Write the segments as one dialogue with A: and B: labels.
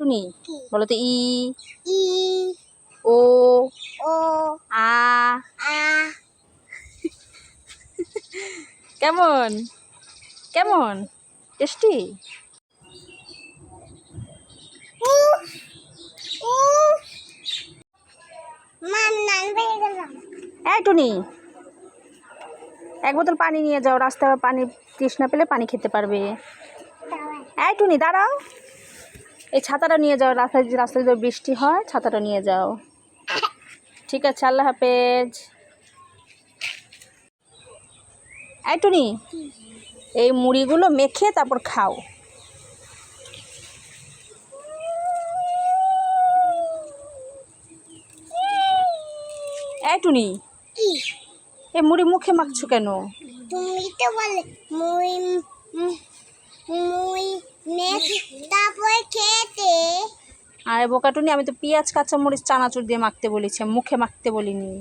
A: টুনি বলো তো ই
B: ই
A: ও
B: ও
A: আ।
B: আ।
A: কেমন? কেমন? টেস্টি? এই টুনি। এক বোতল পানি নিয়ে যাও রাস্তায় পানি তৃষ্ণা পেলে পানি খেতে পারবে। এই টুনি দাঁড়াও। এই ছাতাটা নিয়ে যাও, রাস্তায় রাস্তায় যদি বৃষ্টি হয়, ছাতাটা নিয়ে যাও। ঠিক আছে, আল্লাহ হাফেজ। এই এই মুড়িগুলো মেখে তারপর খাও। এই এই মুড়ি মুখে মাখছো কেন?
B: তুমি তো বলে মুই উম, মুই নেক তারপরে খেতে
A: আরে বোকাটুনি আমি তো পেঁয়াজ কাঁচামরিচ চানাচুর দিয়ে মাখতে বলেছি মুখে মাখতে বলিনি।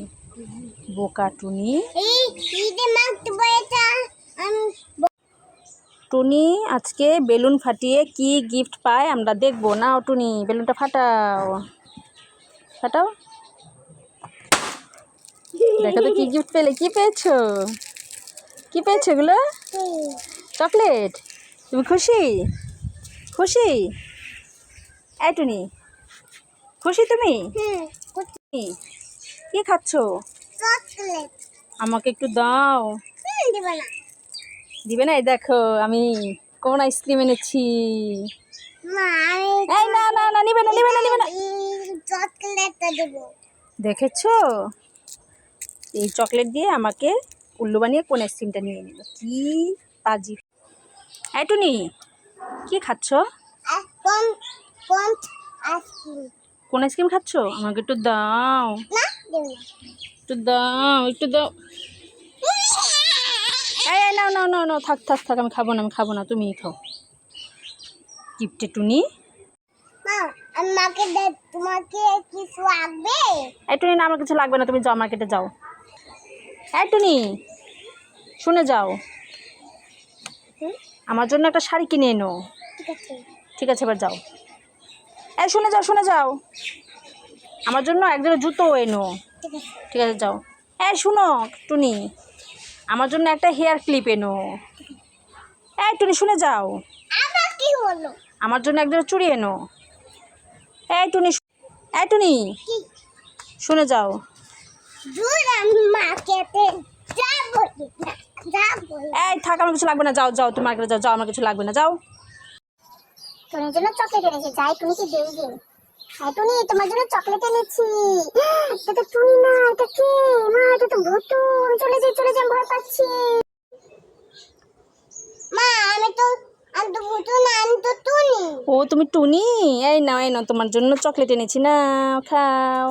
A: বোকাটুনি। টুনি আজকে বেলুন ফাটিয়ে কি গিফট পায় আমরা দেখব। না ও টুনি বেলুনটা ফাটাও। ফাটাও। দেখো তো কি গিফট পেলে কি পেয়েছ? কি পেয়েছ এগুলো? চকলেট। তুমি খুশি? খুশি? এই টুনি খুশি তুমি? কি খাচ্ছো? আমাকে একটু দাও।
B: দেব না।
A: এই দেখো আমি কোন আইসক্রিম এনেছি। এই না না না নিবে না নিবে না নিবে না। দেখেছ? এই চকলেট দিয়ে আমাকে উল্লু বানিয়ে কোন আইসক্রিমটা নিয়ে নিল? কি পাজি এই টুনি কি খাচ্ছ?
B: আইসক্রিম
A: কোন আইসক্রিম খাচ্ছ? আমাকে একটু দাও।
B: না না।
A: একটু দাও একটু দাও। এই নাও নাও নাও নাও থাক থাক থাক আমি খাব না আমি খাব না তুমি খাও। কিপটে টুনি এই টুনি না আমার কিছু লাগবে না তুমি যাও মার্কেটে যাও। এই টুনি শুনে যাও। আমার জন্য একটা শাড়ি কিনে এনো।
B: ঠিক আছে
A: এবার যাও। এই শুনে যাও শুনে যাও। আমার জন্য একজোড়া জুতো এনো
B: ঠিক আছে
A: ঠিক আছে যাও। এই শুনো টুনি। আমার জন্য একটা হেয়ার ক্লিপ এনো এই টুনি শুনে যাও। আমার জন্য একজোড়া চুড়ি এনো এই টুনি এই টুনি শুনে যাও। এই থাক আমার কিছু লাগবে না। যাও যাও তুমি মার্কেটে যাও যাও আমার কিছু লাগবে না। যাও।
B: তোমার জন্য চকলেট এনেছি। যাই, তুমি কি দিন? হ্যাঁ টুনি, তোমার জন্য চকলেট এনেছি। এটা তো টুনি না, এটা কে? মা, এটা তো ভুতু। চলে যাই চলে যাই ভয় পাচ্ছি। মা, আমি তো আমি তো ভুতু না, আমি তো টুনি।
A: ও, তুমি টুনি? এই নাও এই নাও, তোমার জন্য চকলেট এনেছি। না খাও।